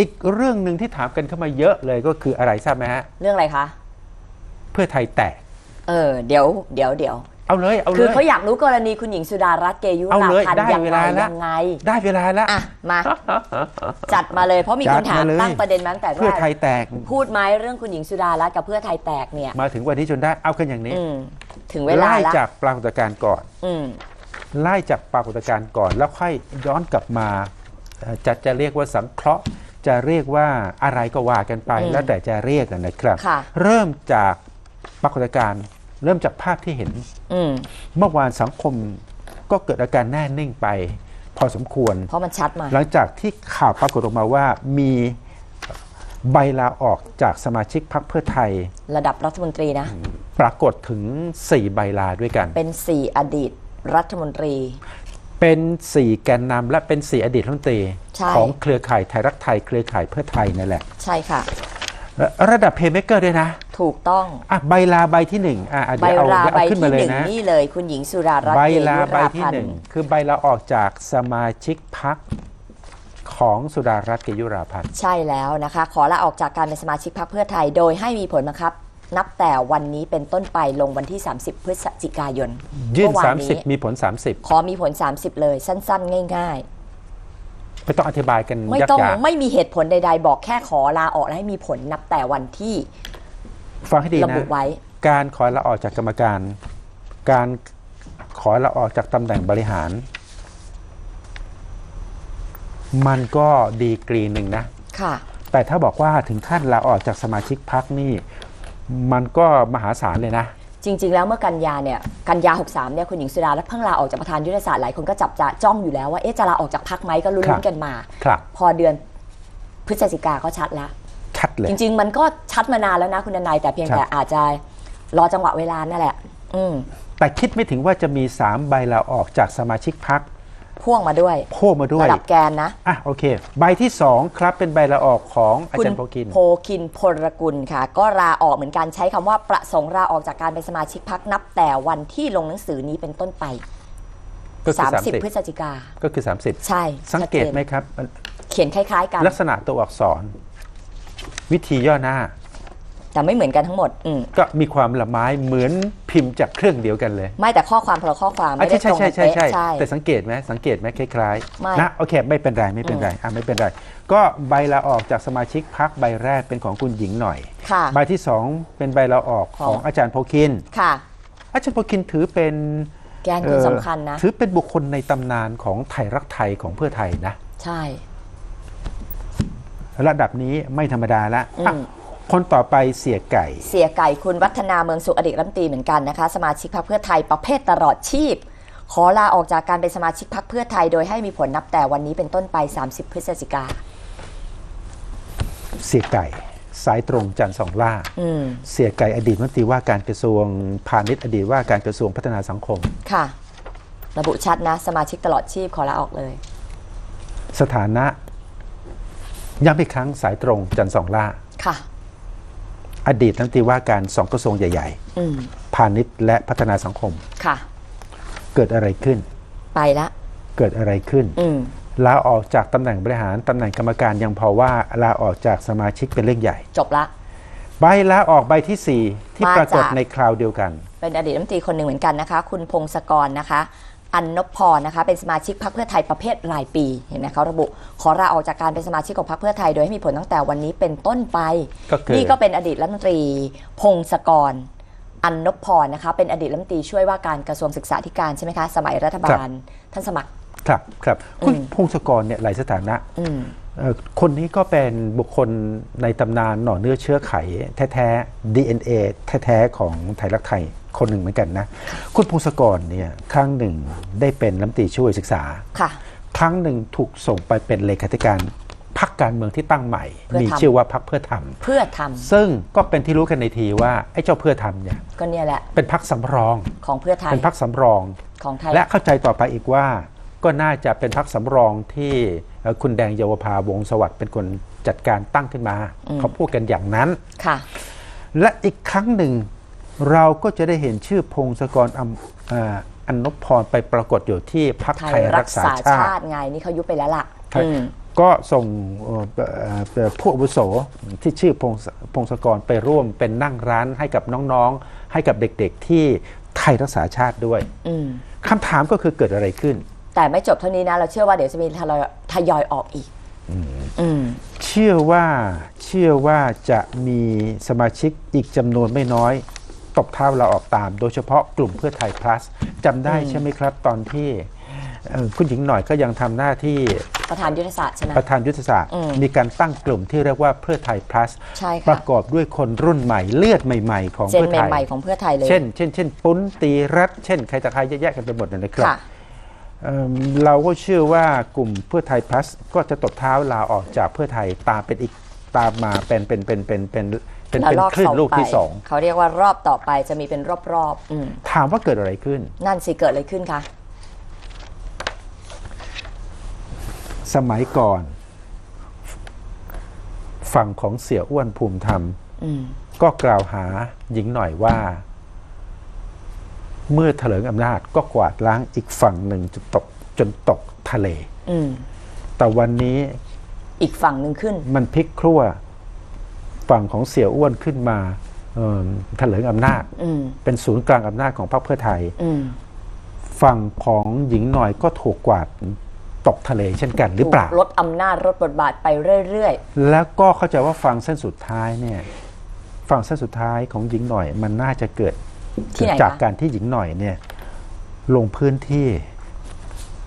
อีกเรื่องหนึ่งที่ถามกันเข้ามาเยอะเลยก็คืออะไรทราบไหมฮะ เรื่องอะไรคะ เพื่อไทยแตก เออ เดี๋ยว เดี๋ยวเดี๋ยว เอาเลย เอาคือเลยเขาอยากรู้กรณีคุณหญิงสุดารัตน์เกยุเอาราเลยพันธ์ได้ยังเวไงลาแล้ว ยังไง ได้เวลาแล้ว อะ มา จัดมาเลยเพราะมีคนถามจัดมาเลย ตั้งประเด็นมาตั้งแต่แรเพื่อกไทยแตก พูดไหมเรื่องคุณหญิงสุดารัตน์กับเพื่อไทยแตกเนี่ย มาถึงวันนี้จนได้เอากันอย่างนี้ อืม ถึงเวลาไล่แล้วจากปรากฏการณ์ก่อน อืม ไล่จากปรากฏการณ์ก่อน แล้วค่อยย้อนกลับมาเอ่อจะจะเรียกว่าสังเคราะห์ จะเรียกว่าอะไรก็ว่ากันไปอืมแล้วแต่จะเรียกกันนะครับค่ะเริ่มจากปรากฏการณ์เริ่มจากภาพที่เห็นอืมเมื่อวานสังคมก็เกิดอาการแน่นิ่งไป พอสมควร เพราะมันชัดมา หลังจากที่ข่าวปรากฏออกมาว่ามีใบลาออกจากสมาชิกพรรคเพื่อไทย ระดับรัฐมนตรีนะ ปรากฏถึง 4 ใบลาด้วยกัน เป็นสี่อดีตรัฐมนตรี เป็น4แกนนำและเป็น4อดีตรัฐมนตรีใช่ของเครือข่ายไทยรักไทยเครือข่ายเพื่อไทยนั่นแหละ ใช่ค่ะ ระดับเพย์เมเกอร์ด้วยนะ ถูกต้องอะใบลาใบที่หนึ่งอะอะใบเดี๋ยวเอาลาเดี๋ยวใบเอาขึ้นที่มาเลหยนึ่งนะนี่เลยคุณหญิงสุดารัตน์ใบเกลายุใบราที่พันหนึ่งธ์คือใบลาออกจากสมาชิกพักของสุดารัตน์เกยุราพันธ์ใช่แล้วนะคะ ขอลาออกจากการเป็นสมาชิกพรรคเพื่อไทย โดยให้มีผลบังคับ นับแต่วันนี้เป็นต้นไปลงวันที่ 30 พฤศจิกายนยื่น เมื่อวานนี้30 มีผล 30 ขอมีผล 30 เลยสั้น ๆ ง่าย ไม่ต้องอธิบายกันๆ ไม่ยักต้องยาไม่มีเหตุผลใด ๆ บอกแค่ขอลาออกและให้มีผลนับแต่วันที่ฟังให้ดีระนะ บุไว้ การขอลาออกจากกรรมการ การขอลาออกจากตำแหน่งบริหาร มันก็ดีกรีหนึ่งนะ ค่ะ แต่ถ้าบอกว่าถึงขั้นลาออกจากสมาชิกพักนี่ มันก็มหาศาลเลยนะ จริง ๆ แล้วเมื่อกันยาเนี่ยกันยา 63เนี่ยคุณหญิงสุดารัตน์เพิ่งลาออกจากประธานยุทธศาสตร์หลายคนก็จับจะจ้องอยู่แล้วว่าเอ๊ะจะลาออกจากพักไหมก็ลุ้ครันบๆกันมา ครับ พอเดือนพฤศจิกาก็ชัดแล้วชัดเลย จริง ๆ มันก็ชัดมานานแล้วนะคุณนายแต่เพียงครับแต่อาจจะรอจังหวะเวลานั่นแหละ อืมแต่คิดไม่ถึงว่าจะมีสามใบลาออกจากสมาชิกพัก พ่วงมาด้วยโพ่มาด้วยระดับแกนนะอะโอเค ใบที่สองครับเป็นใบลาออกของอาคุณจารย์โพกิน โพคินพลกุลค่ะ ก็ลาออกเหมือนกันใช้คำว่าประสงค์ลาออกจากการเป็นสมาชิกพักนับ แต่วันที่ลงหนังสือนี้เป็นต้นไปก็คือ30 พฤศจิกา ก็คือ 30 ใช่ สังเกตไหมชัดครับจนเขียนคล้าย ๆ กัน ลักษณะตัวอักษร วิธีย่อหน้า แต่ไม่เหมือนกันทั้งหมดอืมก็มีความละไม้เหมือนพิมพ์จากเครื่องเดียวกันเลย ไม่แต่ข้อความพลข้อความอะไม่ได้ใช่ตรงใช่กันใช่เป๊ะใช่ใช่แต่สังเกตไหมสังเกตไหมคล้ายไม่ๆนะโอเคไม่เป็นไรไม่เป็นไรอะไม่เป็นไร ก็ใบลาออกจากสมาชิกพักใบแรกเป็นของคุณหญิงหน่อยค่ะใบที่สองเป็นใบลาออกของอาจารย์โพคินค่ะ อาจารย์โพคินถือเป็นแกนคนสำคัญนะเอ่อถือเป็นบุคคลในตำนานของไทยรักไทยของเพื่อไทยนะ ใช่ ระดับนี้ไม่ธรรมดาละอืมอะ คนต่อไปเสียไก่ เสียไก่คุณวัฒนาเมืองสุขอดีตรัฐมนตรีเหมือนกันนะคะ สมาชิกพรรคเพื่อไทยประเภทตลอดชีพ ขอลาออกจากการเป็นสมาชิกพรรคเพื่อไทย โดยให้มีผลนับแต่วันนี้เป็นต้นไป 30 พฤศจิกาเสียไก่สายตรงจันทร์สองล่าอืมเสียไก่อดีตรัฐมนตรีว่าการกระทรวงพาณิชย์อดีตว่าการกระทรวงพัฒนาสังคมค่ะ ระบุชัดนะ สมาชิกตลอดชีพขอลาออกเลย สถานะย้ำอีกครั้งสายตรงจันทร์สองล่าค่ะ อดีตรัฐมนตรีว่าการสองกระทรวงใหญ่อืมๆพาณิชย์และพัฒนาสังคมค่ะ เกิดอะไรขึ้น ไปละ เกิดอะไรขึ้นอืมลาออกจากตำแหน่งบริหารตำแหน่งกรรมการยังพอว่าลาออกจากสมาชิกเป็นเรื่องใหญ่ จบละ ใบลาออกใบที่ 4 ที่มาปรากฏจากในคราวเดียวกัน เป็นอดีตรัฐมนตรีคนหนึ่งเหมือนกันนะคะ คุณพงศกรนะคะ อันนพพรนะคะเป็นสมาชิกพรรคเพื่อไทยประเภทรายปีเห็นไหมเขาระบุ ขอลาออกจากการเป็นสมาชิกของพรรคเพื่อไทยโดยให้มีผลตั้งแต่วันนี้เป็นต้นไปก็คือนี่ก็เป็นอดีตรัฐมนตรีพงศกรอันนพพรนะคะเป็นอดีตรัฐมนตรีช่วยว่าการกระทรวงศึกษาธิการใช่ไหมคะ สมัยรัฐบาลท่านสมัครครับครับคุณอืมพงศกรเนี่ยหลายสถานะอืมเอ่อคนนี้ก็เป็นบุคคลในตำนานหน่อเนื้อเชื้อไข แท้ๆ DNA แท้ๆ ของไทยรักไทย คนหนึ่งเหมือนกันนะ คุณพงศกรเนี่ยครั้งหนึ่งได้เป็นรัฐมนตรีช่วยศึกษา ค่ะ ครั้งหนึ่งถูกส่งไปเป็นเลขาธิการพรรคการเมืองที่ตั้งใหม่ เพื่อมีทำ ชื่อว่าพรรคเพื่อทเพื่อทำำซึ่งก็เป็นที่รู้กันในทีว่าไอ้เจ้าเพื่อทำเนี่ยก็เนี่ยแหละเป็นพรรคสำรอง ของเพื่อไทยเป็นพรรคสำรอง ของไทย และเข้าใจต่อไปอีกว่า ก็น่าจะเป็นพรรคสำรองที่เอ่อคุณแดงเยาวภาวงศ์สวัสดิ์เป็นคนจัดการตั้งขึ้นมา อืม เขาพูดกันอย่างนั้น ค่ะ และอีกครั้งหนึ่ง เราก็จะได้เห็นชื่อพงศกรอำอ่าอันนพพรไปปรากฏอยู่ที่พรรคไทไทยยรัรักกษาษาชาชาติติไงนี่เขายุบไปแล้วล่ะไทยอืมก็ส่งเอ่อเอ่อเอ่อผู้อาวุโสที่ชื่อพงศพงศกรไปร่วมเป็นนั่งร้านให้กับน้องๆ ให้กับเด็กๆที่ไทยรักษาชาติด้วยอืมคำถามก็คือเกิดอะไรขึ้น แต่ไม่จบเท่านี้นะ เราเชื่อว่าเดี๋ยวจะมีทยอยทยอยออกอีกอืมเชื่อว่าเชื่อว่าจะมีสมาชิกอีกจำนวนไม่น้อย ตบเท้าเราออกตาม โดยเฉพาะกลุ่มเพื่อไทย plus จำได้ใช่ไหมครับ ตอนที่เอ่อคุณหญิงหน่อยก็ยังทำหน้าที่ประธานยุทธศาสตร์ใช่ไหม ประธานยุทธศาสตร์ อืมมีการตั้งกลุ่มที่เรียกว่าเพื่อไทย plus ใช่ปค่ะระกอบด้วยคนรุ่นใหม่เลือดใหม่ ๆ ของเจนเพื่อไทย ใหม่ๆของเพื่อไทยเลย เช่น เช่น เช่น ปุ้นตีรัฐ เช่น ใครตะใครเยอะแยะกันไปหมดเลยนะครับค่ะ เอิ่มเราก็เชื่อว่ากลุ่มเพื่อไทย plus ก็จะตบเท้าลาออกจากเพื่อไทยตามเป็นอีกตามมาเป็นเป็นเป็นเป็นเป็น เป็นแล้วเป็นรอบคลื่นต่อลูกไปที่สองเขาเรียกว่ารอบต่อไปจะมีเป็นรอบๆอืมถามว่าเกิดอะไรขึ้น นั่นสิเกิดอะไรขึ้นคะสมัยก่อน ฝั่งของเสี่ยอ้วนภูมิธรรมอืมก็กล่าวหาหญิงหน่อยว่า เมื่อเถลิงอำนาจก็กวาดล้างอีกฝั่งหนึ่งจนตกจนตกทะเลอืมแต่วันนี้ อีกฝั่งหนึ่งขึ้น มันพลิกครัว ฝั่งของเสี่ยอ้วนขึ้นมาเอิ่มเถลิงอำนาจอืมเป็นศูนย์กลางอำนาจของพรรคเพื่อไทยอืมฝั่งของหญิงหน่อยก็ถูกกวาดตกทะเลเช่นกันหรือเปล่าถูกลดอำนาจลดบทบาทไปเรื่อยแล้วก็เข้าใจว่าฝั่งเส้นสุดท้ายเนี่ยฝั่งเส้นสุดท้ายของหญิงหน่อย มันน่าจะเกิดที่ไหนคะจากการที่หญิงหน่อยเนี่ย ลงพื้นที่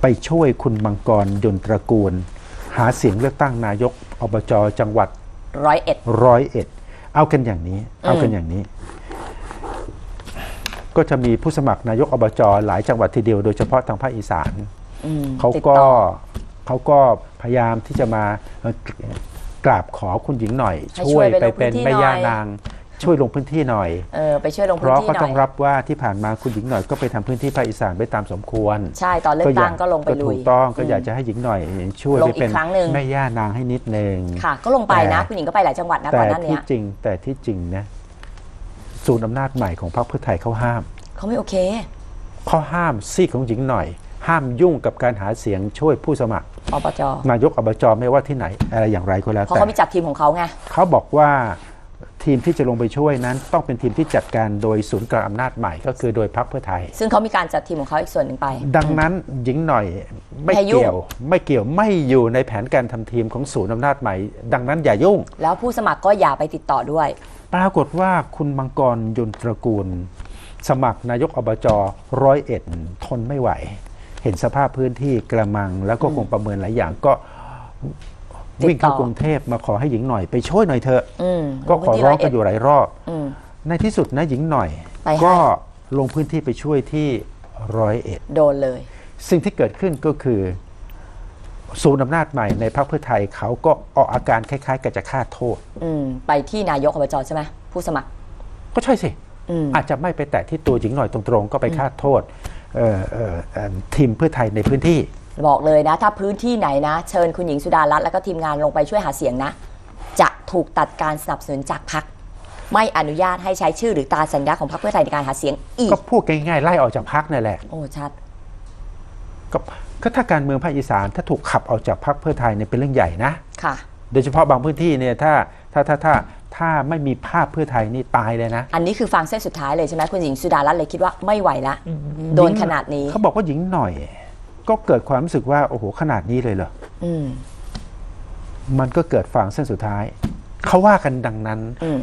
ไปช่วยคุณมังกรยนตระกูล หาเสียงเลือกตั้งนายกอบจจังหวัดๆ ร้อยเอ็ดร้อยเอ็ดเอากันอย่างนี้ เอากันอย่างนี้ ก็จะมีผู้สมัครนายกอบจหลายจังหวัดทีเดียวโดยเฉพาะทางภาคอีสานอืมเขาติดก็ต่อเขาก็พยายามที่จะมาเอ่อกราบขอคุณหญิงหน่อยให้ช่วยช่วยไปไปลงเป็นพื้นที่แม่ย่าหน่อยนาง ช่วยลงพื้นที่หน่อยเออไปช่วยลงเพพื้นราะที่ก็หน่ต้อองย รับว่าที่ผ่านมาคุณหญิงหน่อยก็ไปทำพื้นที่ภาคอีสานไปตามสมควรใช่ตอนเลือกตั้งก็ลงไปก็ลุถูยกต้องก็อยากจะให้หญิงหน่อยช่วยลงไปอีกเป็นครั้งหนึ่ง แม่ย่านางให้นิดนึง ค่ะ ก็ลงไปนะ แต่ คุณหญิงก็ไปหลายจังหวัดนะก่แต่อนหน้าที่เนี้ยจริงแต่ที่จริงนะศูนย์อำนาจใหม่ของพรรคเพื่อไทยเขาห้ามเขาไม่โอเค เขาห้ามซีกของหญิงหน่อย ห้ามยุ่งกับการหาเสียงช่วยผู้สมัครอบจนายกอบจไม่ว่าที่ไหนอะไรอย่างไรก็แล้วเพราะแต่เขามีจัดทีมของเขาไง เขาบอกว่า ทีมที่จะลงไปช่วยนั้น ต้องเป็นทีมที่จัดการโดยศูนย์กลางอำนาจใหม่ก็คือโดยพรรคเพื่อไทย ซึ่งเขามีการจัดทีมของเขาอีกส่วนหนึ่งไป ดังนั้นหญิงหน่อยไม่ไม่ยุ่งเกี่ยว ไม่เกี่ยวไม่อยู่ในแผนการทำทีมของศูนย์อำนาจใหม่ ดังนั้นอย่ายุ่ง แล้วผู้สมัครก็อย่าไปติดต่อด้วย ปรากฏว่าคุณมังกรยนตระกูล สมัครนายกอบจร้อยเอ็ดทนไม่ไหว เห็นสภาพพื้นที่กระมังแล้วก็คงประเมินหลายอย่างก็ติดต่อ วิ่งเข้ากรุงเทพมาขอให้หญิงหน่อยไปช่วยหน่อยเถอะอืมก็ลงขอพื้นที่ร้อง101กันอยู่หลายรอบอืมในที่สุดนะหญิงหน่อยไปให้ก็ลงพื้นที่ไปช่วยที่ร้อยเอ็ดโดนเลย สิ่งที่เกิดขึ้นก็คือศูนย์อำนาจใหม่ในพรรคเพื่อไทยเขาก็ออกอาการคล้ายๆกับจะฆ่าโทษอืมไปที่นายกอบจใช่ไหมผู้สมัคร ก็ใช่สิอืมอาจจะไม่ไปแตะที่ตัวหญิงหน่อยตรงๆ ก็ไปฆ่าโทษเอ่อเอ่อเอ่อทีมเพื่อไทยในพื้นที่ บอกเลยนะ ถ้าพื้นที่ไหนนะ เชิญคุณหญิงสุดารัตน์แล้วก็ทีมงานลงไปช่วยหาเสียงนะ จะถูกตัดการสนับสนุนจากพรรคไม่อนุญาตให้ใช้ชื่อหรือตราสัญญาของพรรคเพื่อไทยในการหาเสียงอีก ก็พูดง่ายๆไล่ออกจากพรรคนั่นแหละโอ้ชัด ก็ก็ถ้าการเมืองภาคอีสานถ้าถูกขับออกจากพรรคเพื่อไทยเนี่ยเป็นเรื่องใหญ่นะ ค่ะ โดยเฉพาะบางพื้นที่เนี่ยถ้าถ้าถ้าถ้าถ้าไม่มีภาพเพื่อไทยนี่ตายเลยนะ อันนี้คือฟังเส้นสุดท้ายเลยใช่ไหมคุณหญิงสุดารัตน์เลยคิดว่าไม่ไหวละโดนขนาดนี้เขาบอกว่าหญิงหน่อย ก็เกิดความรู้สึกว่าโอ้โหขนาดนี้เลยเหรออืมมันก็เกิดฟังเส้นสุดท้าย เขาว่ากันดังนั้นอืม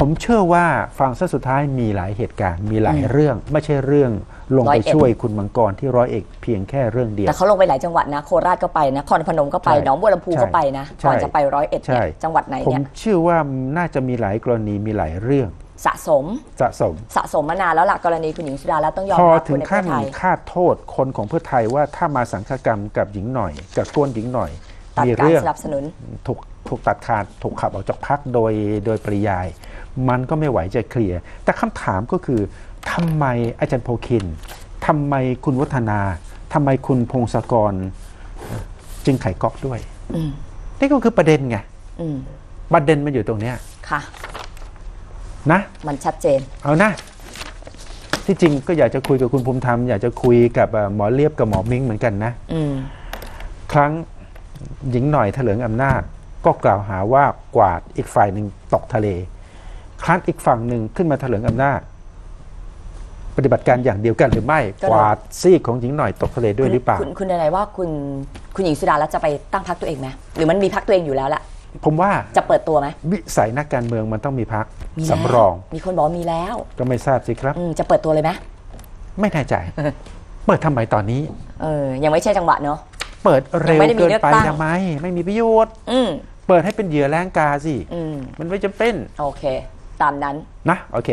ผมเชื่อว่าฟังเส้นสุดท้ายมีหลายเหตุการณ์ มีหลายอืมเรื่อง ไม่ใช่เรื่องลงร้อไปยเอ็ดช่วยคุณมังกรที่ร้อยเอกเพียงแค่เรื่องเดียวแต่เขาลงไปหลายจังหวัดนะโคราชก็ไปนะคอนพนมก็ไปใช่หนองบัวลำพูใช่ก็ไปนะใช่ก่อนจะไปร้อยเอ็ดเนี่ยใช่จังหวัดไหนผมเนี่ยเชื่อว่าน่าจะมีหลายกรณีมีหลายเรื่อง สะสมสะสม สะสมมานานแล้วล่ะกรณีคุณหญิงสุดารัตน์ต้องยอมพอรับถึคนงในเพื่ขั้อนไทยฆ่าโทษคนของเพื่อไทยว่าถ้ามาสังฆกรรมกับหญิงหน่อย กับก้นหญิงหน่อย ตัดมีการเรื่องสนับสนุน ถูกถูกตัดขาดถูกขับออกจากพักโดยโดยปริยาย มันก็ไม่ไหวจะเคลียร์ แต่คำถามก็คือทำไมอาจารย์โพคินทำไมคุณวัฒนาทำไมคุณพงศกร จึงไขก๊อกด้วย อืมนี่ก็คือประเด็นไง อืมประเด็นมันอยู่ตรงเนี้ย ค่ะ นะ มันชัดเจน เอานะ ที่จริงก็อยากจะคุยกับคุณภูมิธรรม อยากจะคุยกับเอ่อหมอเลียบกับหมอมิ้งเหมือนกันนะ อืม ครั้งหญิงหน่อยเถลิงอำนาจ ก็กล่าวหาว่ากวาดอีกฝ่ายหนึ่งตกทะเล ครั้นอีกฝั่งหนึ่งขึ้นมาเถลิงอำนาจ ปฏิบัติการอย่างเดียวกันหรือไม่ ก็เลย กวาดซีกของหญิงหน่อยตกทะเลด้วยหรือเปล่า คุณคุณอะไรว่าคุณคุณหญิงสุดารัตน์จะไปตั้งพักตัวเองไหมหรือมันมีพักตัวเองอยู่แล้วแหละ ผมว่าจะเปิดตัวไหมวิสัยนักการเมืองมันต้องมีพักมีแล้วสำรอง มีคนบอกว่ามีแล้ว ก็ไม่ทราบสิครับอืมจะเปิดตัวเลยไหมไม่แน่ใจ เปิดทำไมตอนนี้ เออ ยังไม่ใช่จังหวะเนาะเปิดเร็ยังวไม่ได้มีเกินเลือกไปตั้งทำไม ไม่มีประโยชน์อืมเปิดให้เป็นเหยื่อแรงกาสิอืมมันไม่จำเป็น โอเค ตามนั้นนะ โอเค